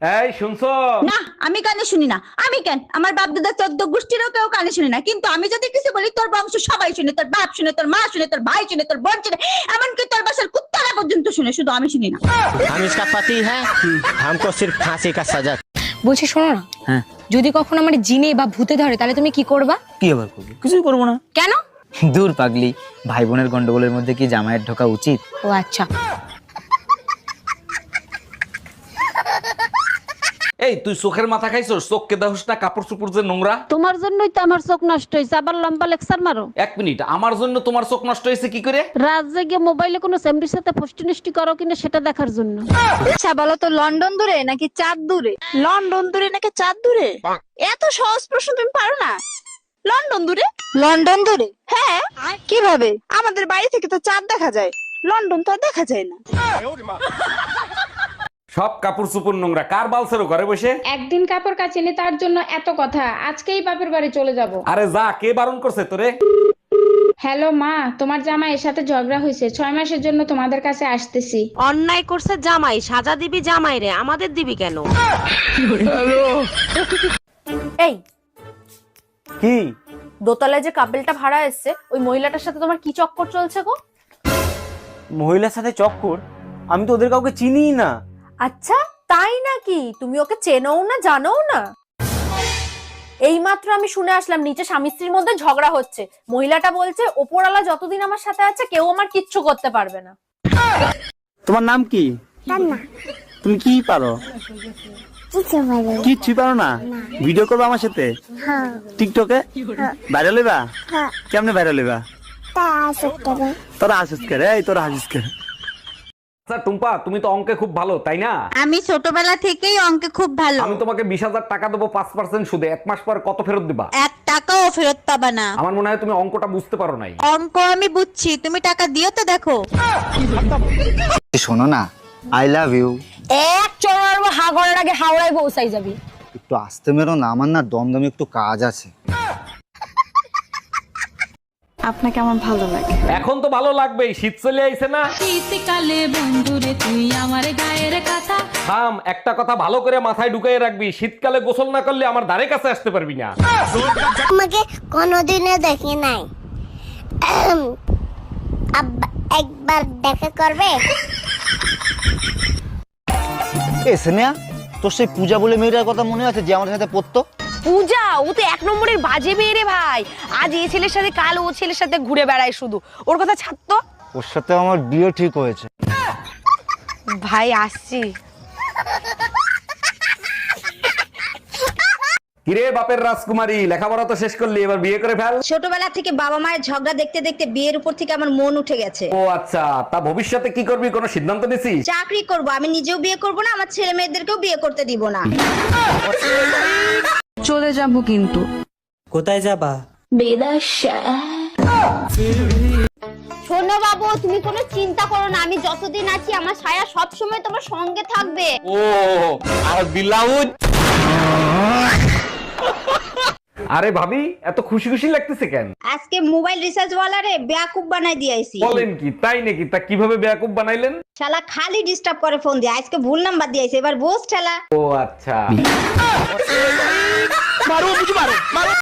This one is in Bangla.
এই শুনছো? না আমি কানে শুনি না। আমি কেন? আমার বাপ দাদা চোদ্দ গোষ্ঠীরও কেউ কানে শুনি না। কিন্তু আমি যদি কিছু বলি তোর বংশ সবাই শুনে তোর বাপ শুনে তোর মা শুনে তোর ভাই শুনে তোর বোন শুনে এমনকি তোর বাসার কুত্তারা পর্যন্ত শুনে শুধু আমি শুনি না। আমি পাতি হ্যাঁ? হামকো ফাঁসি কা সাজা। বলছি শোনো না। হ্যাঁ। যদি কখনো আমার জিনে বা ভূতে ধরে তাহলে তুমি কি করবা? কি আবার করবে? কিছুই করব না। কেন? দূর পাগলি ভাই বোনের গন্ডগোলের মধ্যে কি জামাইয়ের ঢোকা উচিত? ও আচ্ছা। এই তুই চোখের মাথা খাইছস? চোখ কে দাহস না কাপড় চুপড় যে নোংরা। তোমার জন্যই তো আমার চোখ নষ্ট হয়েছে আবার লম্বা লেকচার মারো। এক মিনিট আমার জন্য তোমার চোখ নষ্ট হয়েছে কি করে? রাত জেগে মোবাইলে কোনো সেমরির সাথে ফষ্টি নষ্টি করো কিনা সেটা দেখার জন্য। আচ্ছা বলো তো লন্ডন দূরে নাকি চাঁদ দূরে? লন্ডন দূরে নাকি চাঁদ দূরে? এত সহজ প্রশ্ন তুমি পারো না। লন্ডন দূরে? লন্ডন দূরে? হ্যাঁ। কীভাবে? আমাদের বাড়ি থেকে তো চাঁদ দেখা যায়। লন্ডন তো আর দেখা যায় না। সব কাপড় চুপড় নোংরা। কার বালছেরো ঘরে বসে? একদিন কাপড় কাচিনি তার জন্য এত কথা। আজকেই বাপের বাড়ি চলে যাব। আরে যা কে বারণ করছে তোরে? হ্যালো মা তোমার জামাই এর সাথে ঝগড়া হয়েছে। ছয় মাসের জন্য তোমাদের কাছে আসতেছি। অন্যায় করছে জামাই সাজা দিবি জামাই রে আমাদের দিবি কেন? এই কি? দোতলায় যে কাপেলটা ভাড়া এসছে ওই মহিলাটার সাথে তোমার কি চক্কর চলছে গো? মহিলার সাথে চক্কর? আমি তো ওদের কাউকে চিনিই না। আচ্ছা তাই নাকি? তুমি ওকে চেনও না জানো না? এইমাত্র আমি শুনে আসলাম নিচে স্বামী স্ত্রীর মধ্যে ঝগড়া হচ্ছে। মহিলাটা বলছে ওপরওয়ালা যতদিন আমার সাথে আছে কেউ আমার কিচ্ছু করতে পারবে না। তোমার নাম কি? তুমি কি পারো? কিচ্ছুই পারো না? ভিডিও করবে আমার সাথে? টিকটকে? ভাইরাল হইবা? কেমনে ভাইরাল হইবা? তোরা হাসিস করে এই তোরা হাসিস করে আচ্ছা টুম্পা তুমি তো অঙ্কে খুব ভালো তাই না? আমি ছোটবেলা থেকেই অঙ্কে খুব ভালো। আমি তোমাকে বিশ হাজার টাকা দেবো পাঁচ পার্সেন্ট সুদে এক মাস পর কত ফেরত দিবা? এক টাকাও ফেরত পাবা না। আমার মনে হয় তুমি অঙ্কটা বুঝতে পারো নাই। অঙ্ক আমি বুঝছি তুমি টাকা দিও তো দেখো। শোনো না আই লাভ ইউ এক চড়ার আগে হাওড়ায় পৌঁছাই যাবি। একটু আসতে মেরো না আমার না দমদমে একটু কাজ আছে। আপনাকে আমার ভালো লাগে। এখন তো ভালো লাগবেই শীত চলে আইছে না। শীতকালে বন্ধুরে তুই আমার গায়ের কথা। থাম একটা কথা ভালো করে মাথায় ঢুকাই রাখবি শীতকালে গোসল না করলে আমার ধারে কাছে আসতে পারবি না। আমাকে কোনোদিনও দেখি নাই। একবার দেখা করবে? এ স্নেহা তোর সেই পূজা বলে মেয়েটার কথা মনে আছে যে আমাদের সাথে পড়তো? পূজা ও তো এক নম্বরের বাজে মেয়ে রে ভাই। আজ এই ছেলের সাথে কাল ও ছেলের সাথে ঘুরে বেড়ায় শুধু। ওর কথা ছাড়তো ওর সাথে আমার বিয়ে ঠিক হয়েছে। ভাই আসছি। কিরে বাপের রাজকুমারী লেখাপড়া তো শেষ করলি এবার বিয়ে করে ফেল। ছোটবেলা থেকে বাবা মায়ের ঝগড়া দেখতে দেখতে বিয়ের উপর থেকে আমার মন উঠে গেছে। ও আচ্ছা তা ভবিষ্যতে কি করবি কোনো সিদ্ধান্ত নিছিস? চাকরি করব আমি নিজেও বিয়ে করব না আমার ছেলে মেয়েদেরকেও বিয়ে করতে দিব না। চলে যাব কিন্তু। কোথায় যাবা? শোনো বাবু তুমি কোনো চিন্তা করো না আমি যতদিন আছি আমার ছায়া সব সময় তোমার সঙ্গে থাকবে। ও আর ব্লাউজ? আরে ভাবি এত খুশি খুশি লাগতেছে কেন? আজকে মোবাইল রিচার্জ ওয়ালারে বেয়াকুব বানাই দিয়েছি বলেন কি তাই নাকি? তা কীভাবে বেয়াকুব বানাইলেন? শালা খালি ডিস্টার্ব করে ফোন দিয়ে আজকে ভুল নাম্বার দিয়েছে এবার বোস শালা। ও আচ্ছা।